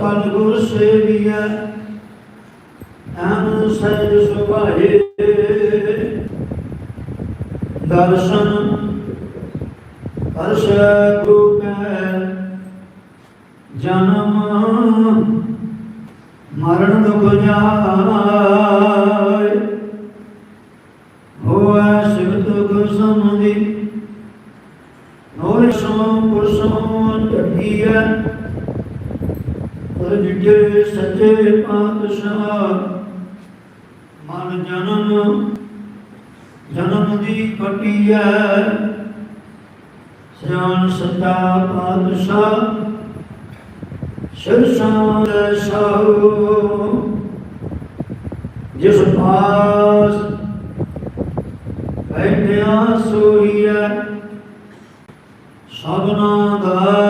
ਕਲ ਗੁਰ ਸੇਵੀਐ ਐਨ ਸਹਿਜ ਸੁਭਾਏ ਦਰਸ਼ਨ ਅਰਸ਼ ਗੁਰੂ ਕੈ ਜਨਮ ਮਰਨ ਦੁਖ ਜਾਏ ਹੋਇ ਸਿਵ ਤੁਖ ਸਮਝੀ ਹੋਰ ਸੋ ਪੁਰਸੋਂ ਟੱਕੀਐ ਪਰ ਸੱਚੇ ਪਾਤਸ਼ਾਹ। ਮਨ ਜਨਮ ਜਨਮ ਦੀ ਕਟੀਐ ਸਿਆਣ ਸੱਚਾ ਪਾਤਸ਼ਾਹ ਸ਼ਰਸ਼ਾਂ ਸਾਹੋ। ਜਿਸ ਪਾਸ ਬੈਠਿਆ ਸੋਈਐ ਸਭਨਾ ਦਾ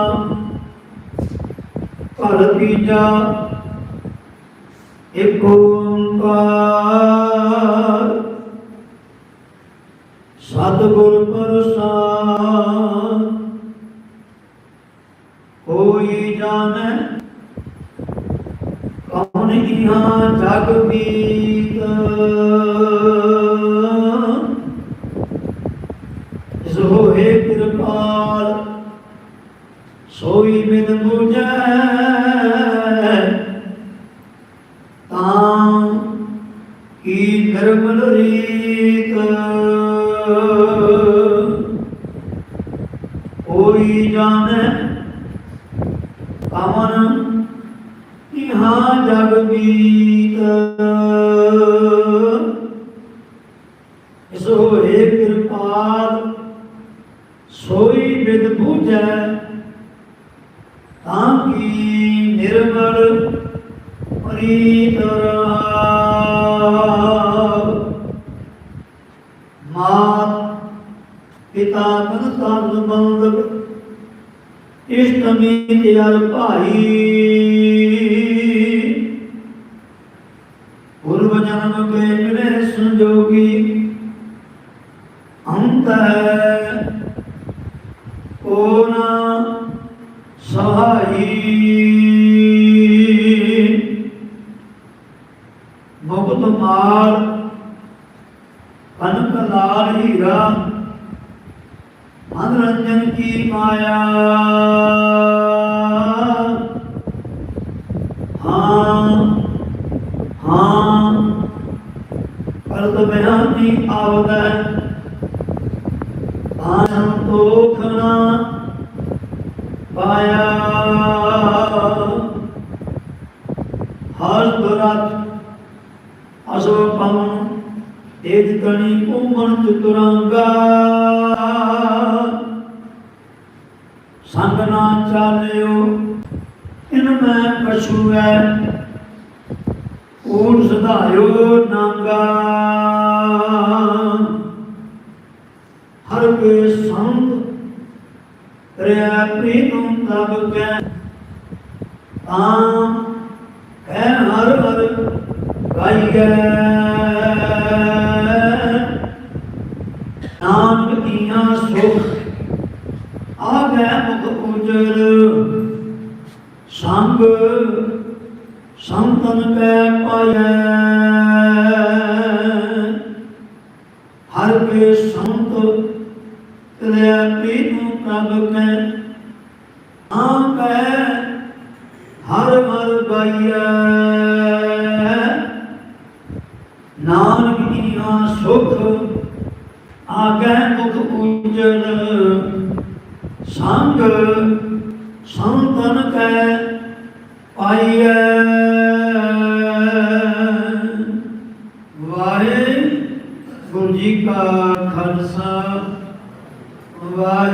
ਘਰ ਤੀਜਾ ਇੱਕ ਓੰਕਾਰ। ਸਤਿਗੁਰ ਪ੍ਰਸਾਦ। ਕੋਈ ਜਾਣੈ? ਕੌਣ ਇਹਾਂ ਜਗ ਬੀਤ ਜਿਸ ਹੋਏ ਕਿਰਪਾਲ ਸੋਈ ਬਿਨ ਬੁਝੈ ਤਾਂ ਕੀ ਨਿਰਮਲ ਰੀਤ ਕੋਈ ਜਾਣੈ ਕਮਨ ਇਹਾਂ ਜਗ ਬੀਤ? ਇਸ ਹੋਏ ਕਿਰਪਾਲ ਸੋਈ ਬਿਦ ਬੂਝੈ ਤਾਂ ਕੀ ਨਿਰਮਲ ਪ੍ਰੀਤ ਰਹਾਉ। ਮਾਤ ਪਿਤਾ ਮਨ ਤਨ ਬੰਦਕ, ਇਸ਼ਟ ਮੀਤ ਯਾਰ ਭਾਈ। ਪੂਰਵ ਜਨਮ ਕੇ ਮਿਲੇ ਸੰਜੋਗੀ, ਅੰਤ ਮੁਕਤ ਮਾਲ ਕਨਕ ਲਾਲ, ਹੀਰਾ, ਮਨਰੰਜਨ ਕੀ ਮਾਇਆ? ਹਾਂ ਹਾਂ ਕਰਤ ਬਿਆਨੀ ਆਵਦੈ ਆਨੰ ਤੋਖਣਾ ਪਾਇਆ। ਹਰ ਦੁਰਤ ਅਸੋ ਪਮ ਤੇਜ ਕਣੀ ਕੁਮਨ ਚਤੁਰੰਗਾ। ਸੰਗ ਨਾ ਚਾਲਿਓ, ਇਨ ਮੈਂ ਪਸ਼ੂ ਹੈ ਊੜ ਸਧਾਇਓ ਹਰ ਕੇ ਸੰਤ ਕਰਿਆ ਪ੍ਰੀਤਮ ਤਬ ਕੈ, ਤਾਂ ਕਹਿ ਹਰ ਹਰ ਗਾਈਐ ਨਾਮ ਕੀਆਂ ਸੁਖ ਸੰਗ, ਸੰਤਨ ਕੈ ਪਾਇਐ। ਹਰ ਕੇ ਸੰਤ ਕਰਿਆ ਪ੍ਰੀਤਮ ਤਬ ਕੈ। ਆ ਕੈ, ਹਰ ਹਰ ਗਾਈਐ ਆਗੈ ਮੁਖ ਉਜਲ ਸੰਗ ਸੰਤਨ ਕੈ ਪਾਈਐ। ਵਾਹਿਗੁਰੂ ਜੀ ਕਾ ਖਾਲਸਾ ਵਾਹਿ